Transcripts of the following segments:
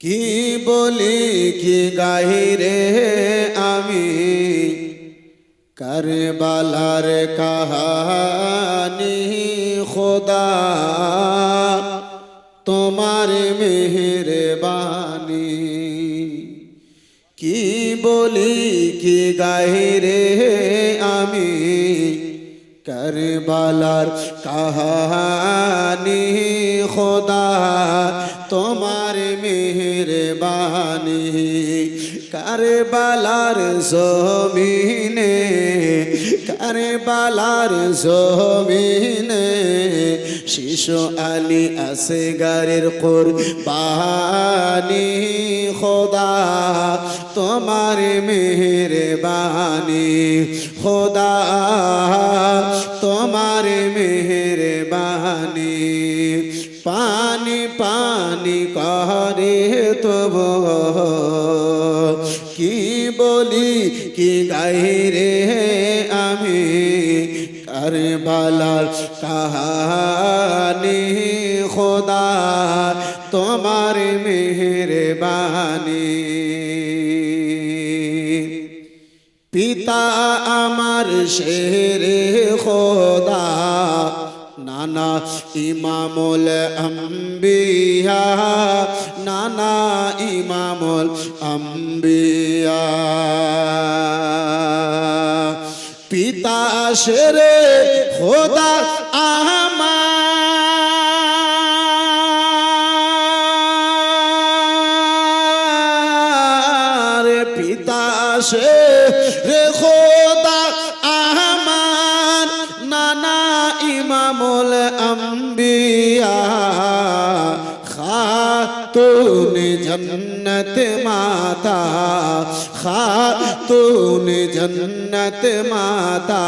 কি বলি কি গাহিরে আমি? কারবালার কাহানি খোদা, তোমার মেহরবানি। কি বলি কি গাহিরে আমি? করবালার কাহানি খোদা তোমার মেহরবানি। কারবালার জমিনে কারবালার জমিনে শিশু আলী আসগারের কোরবানি। খোদা, তোমার মেহরবানি। খোদা, তোমার মেহরবানি। পানি পানি করে তব বলি, কি গাইরে আমি কারবালার কাহানি? খোদা, তোমার মেহরবানি। পিতা আমার শেরে খোদা, নানা ইমামুল আম্বিয়া নানা ইমামুল আম্বিয়া। পিতা শেরে খোদা আহমা পিতা সে জন্নত মাতা খাতুন জন্নত মাতা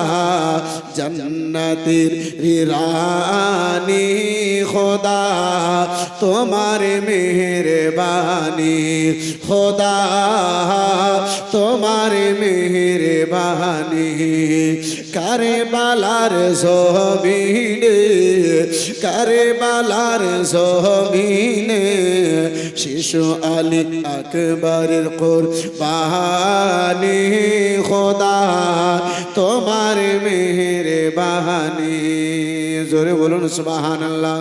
জন্নতির রানী খোদা তোমার মেহরবানি খোদা তোমার মেহরবানি কারে বালার জমিনে কারে বালার জমিনে শিশু আলী কোর বাহানি খোদা, তোমার মেহরবানি। জোরে বলুন, সুবহানাল্লাহ।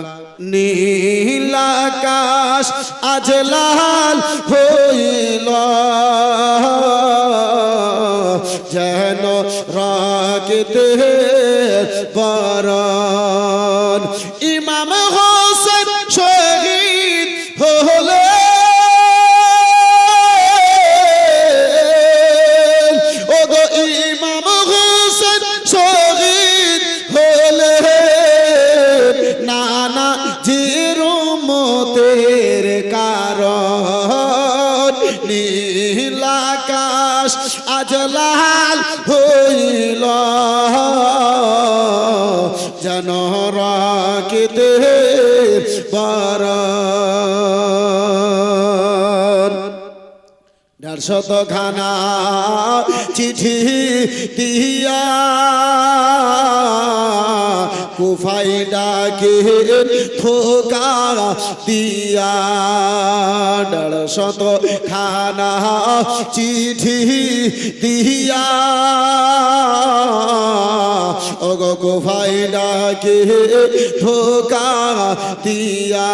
নীল আকাশ আজ লাল হইল, যেন রাগতে বরণ আজ লাল হইল। যেন রাখিতে বরণ দেড়শত খানা চিঠি দিয়া কুফাই ডাকে থোকা দিয়া দেড়শত খানা চিঠি দিয়া। অগ কুফাই ডাকে থোকা দিয়া।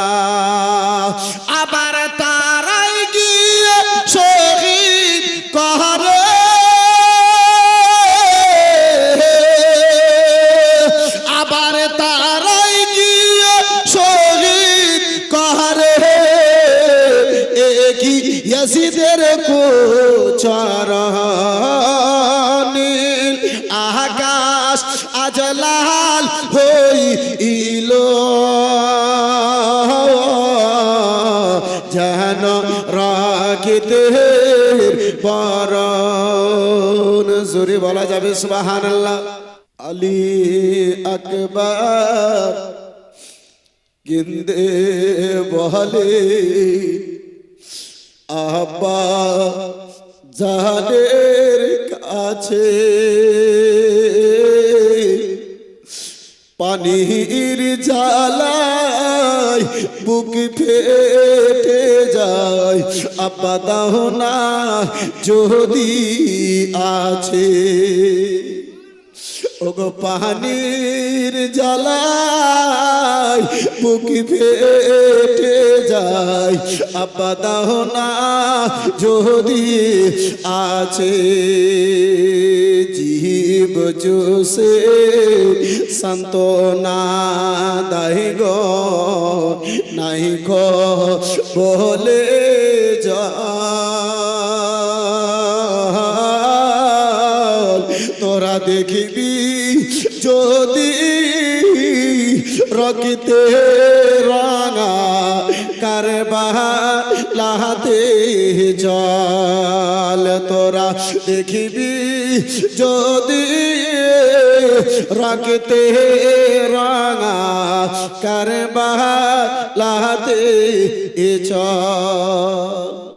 আবার তারাই আজ লাল হইল যেন রাখিতে পরন। জোরে বলা যাবে সুবাহান আলী আকবর গিন্দে বলে আব্বা জানের কাছে। পানির জ্বালায় বুক ফেটে যায়। দাও না যদি আছে। ওগো পানির জ্বালায় বুকি ফেটে যায়। দাও না যদি আছে। জীব জোসে সন্তনা দাই গো নাই গো বলে যা। তোরা দেখিবি যদি রকিতে রাঙা কারবা বাহাতে জল তোরা দেখিবি যদি রাখতে রাঙা কার বাহাতে চল।